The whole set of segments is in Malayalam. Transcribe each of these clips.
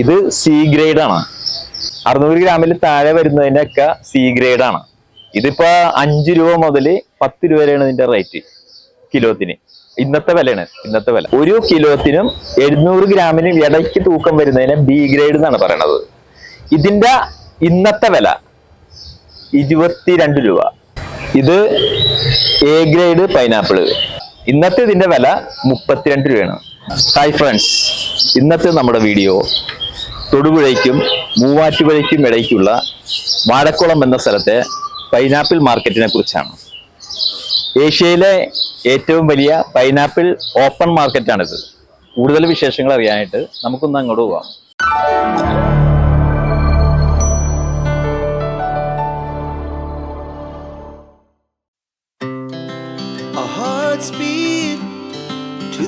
ഇത് സി ഗ്രേഡ് ആണ്. അറുന്നൂറ് ഗ്രാമിൽ താഴെ വരുന്നതിന്റെയൊക്കെ സി ഗ്രേഡ് ആണ്. ഇതിപ്പോ അഞ്ച് രൂപ മുതൽ പത്ത് രൂപ വരെയാണ് ഇതിന്റെ റേറ്റ് കിലോത്തിന്. ഇന്നത്തെ വിലയാണ് ഇന്നത്തെ വില. ഒരു കിലോത്തിനും എഴുന്നൂറ് ഗ്രാമിനും ഇടയ്ക്ക് തൂക്കം വരുന്നതിന് ബി ഗ്രേഡ് എന്നാണ് പറയണത്. ഇതിന്റെ ഇന്നത്തെ വില ഇരുപത്തിരണ്ട് രൂപ. ഇത് എ ഗ്രേഡ് പൈനാപ്പിൾ ഇന്നത്തെ ഇതിന്റെ വില മുപ്പത്തിരണ്ട് രൂപയാണ്. ഹായ് ഫ്രണ്ട്സ് ഇന്നത്തെ നമ്മുടെ വീഡിയോ തൊടുപുഴയ്ക്കും മൂവാറ്റുപുഴയ്ക്കും ഇടയ്ക്കുള്ള വാഴക്കുളം എന്ന സ്ഥലത്തെ പൈനാപ്പിൾ മാർക്കറ്റിനെ കുറിച്ചാണ്. ഏഷ്യയിലെ ഏറ്റവും വലിയ പൈനാപ്പിൾ ഓപ്പൺ മാർക്കറ്റാണിത് കൂടുതൽ വിശേഷങ്ങൾ അറിയാനായിട്ട് നമുക്കൊന്ന് അങ്ങോട്ട് പോവാം.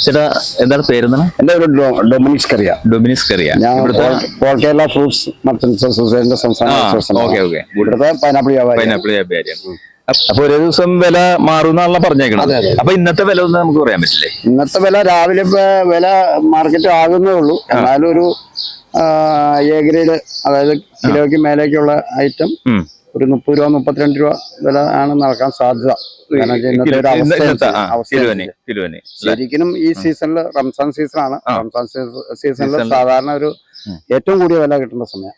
ചേട്ടാ എന്താണ് പേരെന്താണ്? എന്റെ പേര് ഡൊമിനിക്സ് കറിയ. ഡൊമിനിസ് കറിയ. ഞാൻ all- all Kerala fruits merchants അസോസിയേഷന്റെ സംസ്ഥാന ആ, പ്രസിഡന്റ്. Okay, okay. ഇവിടുത്തെ പൈനാപ്പിൾ വ്യാപാരി. പൈനാപ്പിൾ വ്യാപാരിയാണ് അപ്പൊ ഒരേ ദിവസം വില മാറുന്നാണല്ലോ പറഞ്ഞേക്കണം. അപ്പൊ ഇന്നത്തെ വില ഒന്നും നമുക്ക് പറയാൻ പറ്റില്ലേ? ഇന്നത്തെ വില രാവിലെ വില മാർക്കറ്റ് ആകുന്നേ ഉള്ളൂ. എന്നാലും ഒരു എ ഗ്രേഡ് അതായത് കിലോയ്ക്ക് മേലേക്കുള്ള ഐറ്റം. ഒരു മുപ്പത് രൂപ മുപ്പത്തിരണ്ട് രൂപ വില ആണ് നടക്കാൻ സാധ്യത. ശരിക്കും ഈ സീസണിൽ റംസാൻ സീസൺ ആണ് റംസാൻ സീസണിൽ സാധാരണ ഒരു ഏറ്റവും കൂടിയ വില കിട്ടുന്ന സമയം.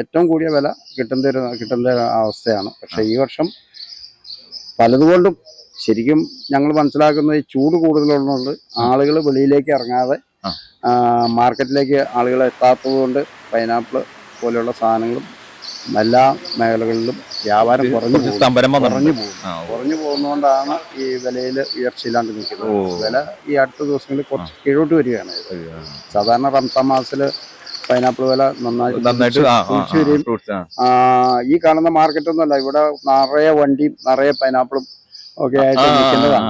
ഏറ്റവും കൂടിയ വില കിട്ടുന്ന ഒരു കിട്ടുന്ന അവസ്ഥയാണ്. പക്ഷെ ഈ വർഷം പലതുകൊണ്ടും ശരിക്കും ഞങ്ങൾ മനസ്സിലാക്കുന്നത് ഈ ചൂട് കൂടുതലുള്ളതുകൊണ്ട് ആളുകൾ വെളിയിലേക്ക് ഇറങ്ങാതെ മാർക്കറ്റിലേക്ക് ആളുകൾ എത്താത്തത് കൊണ്ട് പൈനാപ്പിൾ പോലെയുള്ള സാധനങ്ങളും എല്ലാ മേഖലകളിലും വ്യാപാരം കുറഞ്ഞു സ്തംഭനം കുറഞ്ഞു പോകും കുറഞ്ഞു പോകുന്നതുകൊണ്ടാണ് ഈ വിലയിൽ ഉയർച്ചയില്ലാണ്ട് നിൽക്കുന്നത്. വില ഈ അടുത്ത ദിവസങ്ങളിൽ കുറച്ച് കീഴോട്ട് വരികയാണ്. സാധാരണ റംസാൻ മാസത്തിൽ പൈനാപ്പിൾ വില നന്നായിട്ട് ഈ കാണുന്ന മാർക്കറ്റ് ഒന്നുമല്ല. ഇവിടെ നിറയെ വണ്ടിയും നിറയെ പൈനാപ്പിളും ഒക്കെ ആയിട്ട് നിൽക്കുന്നതാണ്.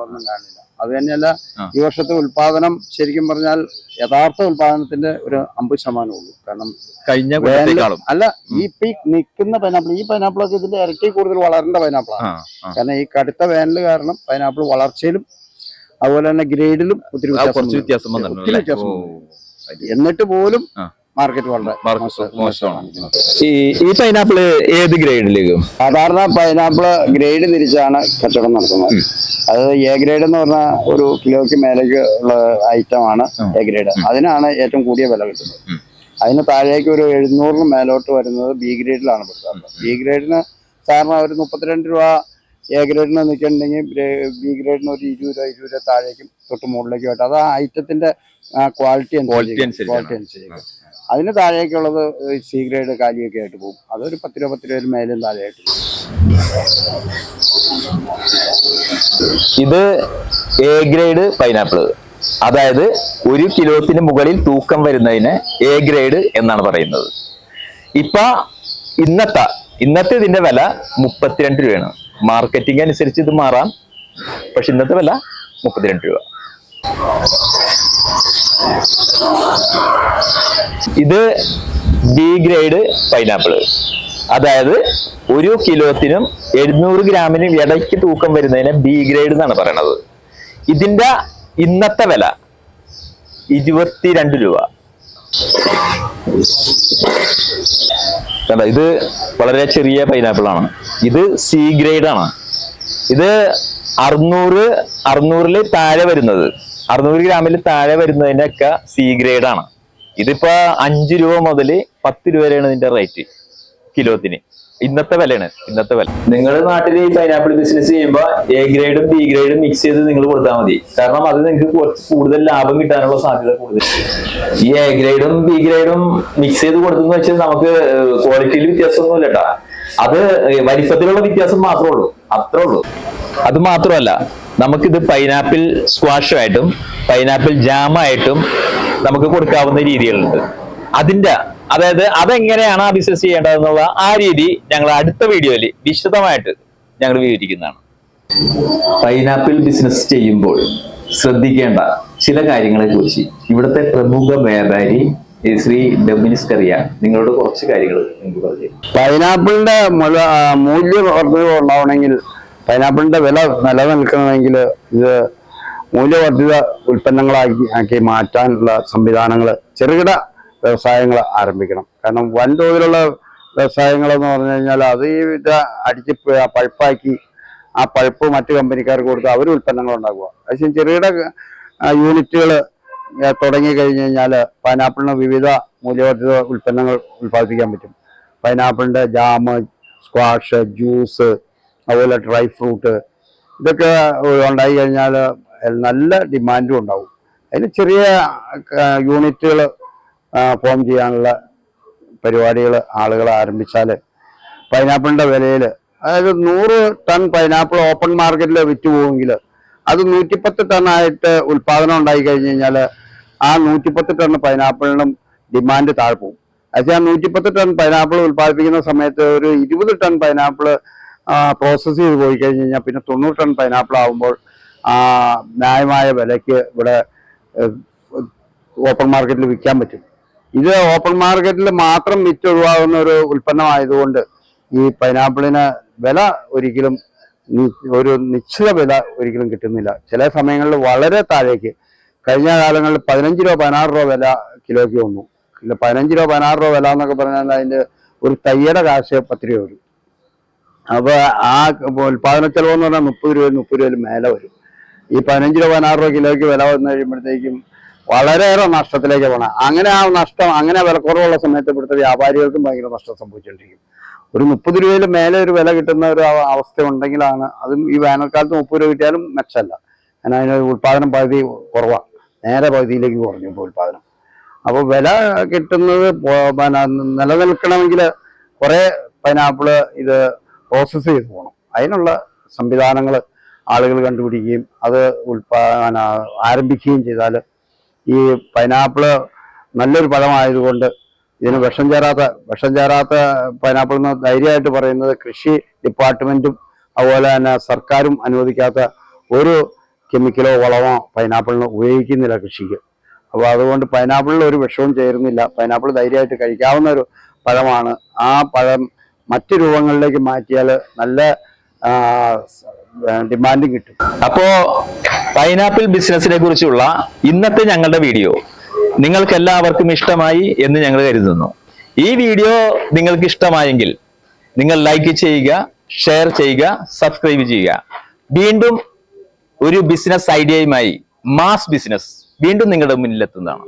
ഒന്നും കാണില്ല. അത് തന്നെയല്ല. ഈ വർഷത്തെ ഉൽപാദനം ശരിക്കും പറഞ്ഞാൽ യഥാർത്ഥ ഉൽപാദനത്തിന്റെ ഒരു അമ്പത് ശതമാനം ഉള്ളൂ കാരണം കഴിഞ്ഞ അല്ല ഈ ഇപ്പൊ ഈ നിൽക്കുന്ന പൈനാപ്പിൾ ഈ പൈനാപ്പിളൊക്കെ ഇതിന്റെ ഇരട്ടി കൂടുതൽ വളരേണ്ട പൈനാപ്പിളാണ്. കാരണം ഈ കടുത്ത വേനൽ കാരണം പൈനാപ്പിൾ വളർച്ചയിലും അതുപോലെ തന്നെ ഗ്രേഡിലും ഒത്തിരി വ്യത്യാസം. എന്നിട്ട് പോലും. മാർക്കറ്റ് വളരെ മോശമാണ്. ഈ ഈ പൈനാപ്പിൾ ഏത് ഗ്രേഡിലേക്ക്? സാധാരണ പൈനാപ്പിൾ ഗ്രേഡ് തിരിച്ചാണ് കച്ചവടം നടത്തുന്നത്. അത് എ ഗ്രേഡ് എന്ന് പറഞ്ഞ ഒരു കിലോയ്ക്ക് മേലേക്ക് ഉള്ള ഐറ്റം ആണ് എ ഗ്രേഡ്. അതിനാണ് ഏറ്റവും കൂടിയ വില കിട്ടുന്നത്. അതിന് താഴേക്ക് ഒരു എഴുന്നൂറിന് മേലോട്ട് വരുന്നത് ബി ഗ്രേഡിലാണ് പെടുത്താറുള്ളത് ബി ഗ്രേഡിന് സാധാരണ ഒരു മുപ്പത്തിരണ്ട് രൂപ എ ഗ്രേഡിന് നിൽക്കണമെങ്കിൽ ബി ഗ്രേഡിന് ഒരു ഇരുപത് രൂപ ഇരുപത് രൂപ താഴേക്കും തൊട്ട് മുകളിലേക്കും ആയിട്ട്. അത് ആ ഐറ്റത്തിന്റെ ക്വാളിറ്റി ക്വാളിറ്റി അനുസരിച്ച് അതിന് താഴേക്കുള്ളത് സി ഗ്രേഡ് കാലിയൊക്കെ ആയിട്ട് പോകും. അതൊരു പത്ത് രൂപ പത്ത് രൂപ മേലും താഴെയായിട്ട് ഇത് എ ഗ്രേഡ് പൈനാപ്പിൾ അതായത് ഒരു കിലോത്തിന് മുകളിൽ തൂക്കം വരുന്നതിന് എ ഗ്രേഡ് എന്നാണ് പറയുന്നത്. ഇപ്പൊ ഇന്നത്തെ ഇന്നത്തെ ഇതിന്റെ വില മുപ്പത്തിരണ്ട് രൂപയാണ്. മാർക്കറ്റിംഗ് അനുസരിച്ച് ഇത് മാറാം. പക്ഷെ ഇന്നത്തെ വില മുപ്പത്തിരണ്ട് രൂപ. ഇത് ബി ഗ്രേഡ് പൈനാപ്പിൾ അതായത് ഒരു കിലോത്തിനും എഴുന്നൂറ് ഗ്രാമിനും ഇടയ്ക്ക് തൂക്കം വരുന്നതിന് ബി ഗ്രേഡ് എന്നാണ് പറയണത്. ഇതിന്റെ ഇന്നത്തെ വില ഇരുപത്തിരണ്ട് രൂപ. ഇത് വളരെ ചെറിയ പൈനാപ്പിൾ ആണ്. ഇത് സി ഗ്രേഡ് ആണ്. ഇത് അറുന്നൂറ് അറുന്നൂറിൽ താഴെ വരുന്നത്. അറുന്നൂറ് ഗ്രാമിൽ താഴെ വരുന്നതിന്റെ ഒക്കെ സി ഗ്രേഡ് ആണ്. ഇതിപ്പോ അഞ്ച് രൂപ മുതൽ പത്ത് രൂപ വരെയാണ് ഇതിന്റെ റേറ്റ് കിലോത്തിന്. ഇന്നത്തെ വിലയാണ് ഇന്നത്തെ വില. നിങ്ങളുടെ നാട്ടിൽ ഈ പൈനാപ്പിൾ ബിസിനസ് ചെയ്യുമ്പോൾ എ ഗ്രേഡും ബി ഗ്രേഡും മിക്സ് ചെയ്ത് നിങ്ങൾ കൊടുത്താൽ മതി. കാരണം അത് നിങ്ങൾക്ക് കുറച്ച് കൂടുതൽ ലാഭം കിട്ടാനുള്ള സാധ്യത കൂടുതൽ ഈ എ ഗ്രേഡും ബി ഗ്രേഡും മിക്സ് ചെയ്ത് കൊടുത്തെന്ന് വെച്ചാൽ നമുക്ക് ക്വാളിറ്റിയിൽ വ്യത്യാസമൊന്നുമില്ല കേട്ടോ അത് വലിപ്പത്തിലുള്ള വ്യത്യാസം മാത്രമേ ഉള്ളൂ. അത്രേ ഉള്ളൂ. അത് മാത്രമല്ല നമുക്കിത് പൈനാപ്പിൾ സ്ക്വാഷുമായിട്ടും പൈനാപ്പിൾ ജാമായിട്ടും നമുക്ക് കൊടുക്കാവുന്ന രീതികളുണ്ട്. അതിന്റെ അതായത് അതെങ്ങനെയാണ് ആ ബിസിനസ് ചെയ്യേണ്ടതെന്നുള്ള ആ രീതി ഞങ്ങൾ അടുത്ത വീഡിയോയിൽ വിശദമായിട്ട് ഞങ്ങൾ വിവരിക്കുന്നതാണ്. പൈനാപ്പിൾ ബിസിനസ് ചെയ്യുമ്പോൾ ശ്രദ്ധിക്കേണ്ട ചില കാര്യങ്ങളെ കുറിച്ച് ഇവിടുത്തെ പ്രമുഖ വ്യാപാരി ശ്രീ ഡൊമിനിസ് കറിയ നിങ്ങളോട് കുറച്ച് കാര്യങ്ങൾ നിങ്ങൾക്ക് പറഞ്ഞു തരും. പൈനാപ്പിളിന്റെ മൂല്യം ഉണ്ടാവണമെങ്കിൽ പൈനാപ്പിളിന്റെ വില നിലനിൽക്കണമെങ്കിൽ ഇത് മൂല്യവർദ്ധിത ഉൽപ്പന്നങ്ങളാക്കി ആക്കി മാറ്റാനുള്ള സംവിധാനങ്ങൾ ചെറുകിട വ്യവസായങ്ങൾ ആരംഭിക്കണം. കാരണം വൻതോതിലുള്ള വ്യവസായങ്ങൾ എന്ന് പറഞ്ഞു കഴിഞ്ഞാൽ അത് ഈ ഇത് അടിച്ച് പഴുപ്പാക്കി ആ പഴുപ്പ് മറ്റു കമ്പനിക്കാർക്ക് കൊടുത്ത് അവർ ഉൽപ്പന്നങ്ങൾ ഉണ്ടാക്കുക. പക്ഷേ ചെറുകിട യൂണിറ്റുകൾ തുടങ്ങി കഴിഞ്ഞ് കഴിഞ്ഞാൽ പൈനാപ്പിളിന് വിവിധ മൂല്യവർദ്ധിത ഉൽപ്പന്നങ്ങൾ ഉൽപ്പാദിപ്പിക്കാൻ പറ്റും. പൈനാപ്പിളിന്റെ ജാമ് സ്ക്വാഷ് ജ്യൂസ് അതുപോലെ ഡ്രൈ ഫ്രൂട്ട് ഇതൊക്കെ ഉണ്ടായി കഴിഞ്ഞാൽ നല്ല ഡിമാൻഡും ഉണ്ടാവും. അതിന് ചെറിയ യൂണിറ്റുകൾ ഫോം ചെയ്യാനുള്ള പരിപാടികൾ ആളുകൾ ആരംഭിച്ചാൽ പൈനാപ്പിളിന്റെ വിലയിൽ അതായത് നൂറ് ടൺ പൈനാപ്പിൾ ഓപ്പൺ മാർക്കറ്റിൽ വിറ്റ് പോവുമെങ്കിൽ അത് നൂറ്റിപ്പത്ത് ടൺ ആയിട്ട് ഉൽപാദനം ഉണ്ടായി കഴിഞ്ഞ് കഴിഞ്ഞാൽ ആ നൂറ്റിപ്പത്ത് ടൺ പൈനാപ്പിളിനും ഡിമാൻഡ് താഴ്പോവും ആ നൂറ്റിപ്പത്ത് ടൺ പൈനാപ്പിൾ ഉൽപ്പാദിപ്പിക്കുന്ന സമയത്ത് ഒരു ഇരുപത് ടൺ പൈനാപ്പിൾ പ്രോസസ്സ് ചെയ്ത് പോയി കഴിഞ്ഞ് കഴിഞ്ഞാൽ പിന്നെ തൊണ്ണൂറ് ടൺ പൈനാപ്പിൾ ആകുമ്പോൾ ന്യായമായ വിലയ്ക്ക് ഇവിടെ ഓപ്പൺ മാർക്കറ്റിൽ വിൽക്കാൻ പറ്റും. ഇത് ഓപ്പൺ മാർക്കറ്റിൽ മാത്രം വിറ്റ് ഒഴിവാകുന്ന ഒരു ഉൽപ്പന്നമായതുകൊണ്ട് ഈ പൈനാപ്പിളിന് വില ഒരിക്കലും ഒരു നിശ്ചിത വില ഒരിക്കലും കിട്ടുന്നില്ല. ചില സമയങ്ങളിൽ വളരെ താഴേക്ക്. കഴിഞ്ഞ കാലങ്ങളിൽ പതിനഞ്ച് രൂപ പതിനാറ് രൂപ വില കിലോയ്ക്ക് വന്നു. പതിനഞ്ച് രൂപ പതിനാറ് രൂപ വില എന്നൊക്കെ പറഞ്ഞാൽ അതിന്റെ ഒരു തയ്യയുടെ കാശ് പത്ത് രൂപ വരും. അപ്പൊ ആ ഉൽപാദന ചെലവ് എന്ന് പറഞ്ഞാൽ മുപ്പത് രൂപ മുപ്പത് രൂപയിൽ മേലെ വരും. ഈ പതിനഞ്ച് രൂപ പതിനാറ് രൂപ കിലോയ്ക്ക് വില വന്നു കഴിയുമ്പോഴത്തേക്കും വളരെയേറെ നഷ്ടത്തിലേക്ക് പോകണം അങ്ങനെ ആ നഷ്ടം അങ്ങനെ വിലക്കുറവുള്ള സമയത്ത് ഇവിടുത്തെ വ്യാപാരികൾക്കും ഭയങ്കര നഷ്ടം സംഭവിച്ചുകൊണ്ടിരിക്കും. ഒരു മുപ്പത് രൂപയിൽ മേലെ ഒരു വില കിട്ടുന്ന ഒരു അവസ്ഥ ഉണ്ടെങ്കിലാണ് അതും ഈ വേനൽക്കാലത്ത് മുപ്പത് രൂപ കിട്ടിയാലും മെച്ചമല്ല. കാരണം അതിന് ഉൽപാദനം പകുതി കുറവാണ്. നേരെ പകുതിയിലേക്ക് കുറഞ്ഞു ഇപ്പോൾ ഉൽപാദനം അപ്പോൾ വില കിട്ടുന്നത് നിലനിൽക്കണമെങ്കിൽ കുറേ പൈനാപ്പിൾ ഇത് പ്രോസസ്സ് ചെയ്ത് പോകണം അതിനുള്ള സംവിധാനങ്ങൾ ആളുകൾ കണ്ടുപിടിക്കുകയും അത് ഉൽപാദന ആരംഭിക്കുകയും ചെയ്താൽ ഈ പൈനാപ്പിൾ നല്ലൊരു പഴമായതുകൊണ്ട് ഇതിന് വിഷം ചേരാത്ത വിഷം ചേരാത്ത പൈനാപ്പിൾ എന്ന് ധൈര്യമായിട്ട് പറയുന്നത് കൃഷി ഡിപ്പാർട്ട്മെന്റും അതുപോലെ തന്നെ സർക്കാരും അനുവദിക്കാത്ത ഒരു കെമിക്കലോ വളമോ പൈനാപ്പിളിന് ഉപയോഗിക്കുന്നില്ല കൃഷിക്ക്. അപ്പോൾ അതുകൊണ്ട് പൈനാപ്പിളിൽ ഒരു വിഷവും ചേരുന്നില്ല. പൈനാപ്പിൾ ധൈര്യമായിട്ട് കഴിക്കാവുന്ന ഒരു പഴമാണ്. ആ പഴം മറ്റു രൂപങ്ങളിലേക്ക് മാറ്റിയാൽ നല്ല ഡിമാൻഡും കിട്ടും. അപ്പോ പൈനാപ്പിൾ ബിസിനസിനെ കുറിച്ചുള്ള ഇന്നത്തെ ഞങ്ങളുടെ വീഡിയോ നിങ്ങൾക്ക് എല്ലാവർക്കും ഇഷ്ടമായി എന്ന് ഞങ്ങൾ കരുതുന്നു. ഈ വീഡിയോ നിങ്ങൾക്ക് ഇഷ്ടമായെങ്കിൽ നിങ്ങൾ ലൈക്ക് ചെയ്യുക ഷെയർ ചെയ്യുക സബ്സ്ക്രൈബ് ചെയ്യുക. വീണ്ടും ഒരു ബിസിനസ് ഐഡിയയുമായി മാസ് ബിസിനസ് വീണ്ടും നിങ്ങളുടെ മുന്നിലെത്തുന്നതാണ്.